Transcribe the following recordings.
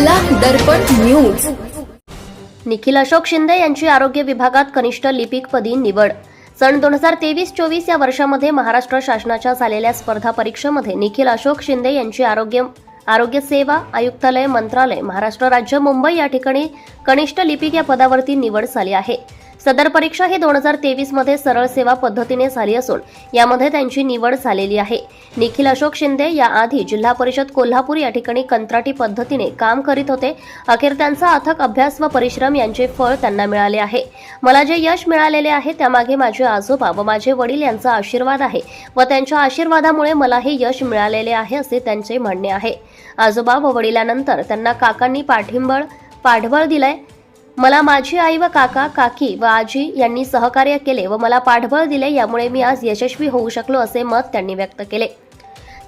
दर्पण news. Nikhil Ashok Shinde यांची आरोग्य विभागात कनिष्ठ लिपिकपदी निवड. सन दोन हजार तेवीस चोवीस या वर्षामध्ये महाराष्ट्र शासनाच्या झालेल्या स्पर्धा परीक्षेमध्ये निखिल अशोक शिंदे यांची आरोग्य आरोग्य सेवा आयुक्तालय मंत्रालय महाराष्ट्र राज्य मुंबई या ठिकाणी कनिष्ठ लिपिक या पदावरती निवड झाली आहे. सदर परीक्षा ही दोन हजार तेवीसमध्ये सरळ सेवा पद्धतीने झाली असून यामध्ये त्यांची निवड झालेली आहे. निखिल अशोक शिंदे याआधी जिल्हा परिषद कोल्हापूर या ठिकाणी कंत्राटी पद्धतीने काम करीत होते. अखेर त्यांचा अथक अभ्यास व परिश्रम यांचे फळ त्यांना मिळाले आहे. मला जे यश मिळालेले आहे त्यामागे माझे आजोबा व माझे वडील यांचा आशीर्वाद आहे व त्यांच्या आशीर्वादामुळे मला हे यश मिळालेले आहे असे त्यांचे म्हणणे आहे. आजोबा व वडिलांनंतर त्यांना काकांनी पाठिंबळ पाठबळ दिलंय. मला माझी आई व काका काकी व आजी यांनी सहकार्य केले व मला पाठबळ दिले यामुळे मी आज यशस्वी होऊ शकलो असे मत त्यांनी व्यक्त केले.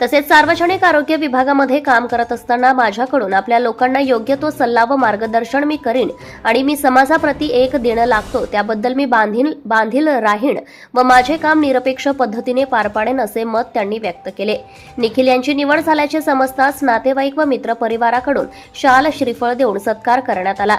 तसेच सार्वजनिक आरोग्य विभागामध्ये काम करत असताना माझ्याकडून आपल्या लोकांना योग्य तो सल्ला व मार्गदर्शन मी करीन आणि मी समाजाप्रती एक देणं लागतो त्याबद्दल मी बांधील बांधील राहीन व माझे काम निरपेक्ष पद्धतीने पार पाडेन असे मत त्यांनी व्यक्त केले. निखिल यांची निवड झाल्याचे समजताच नातेवाईक व मित्रपरिवाराकडून शाल श्रीफळ देऊन सत्कार करण्यात आला.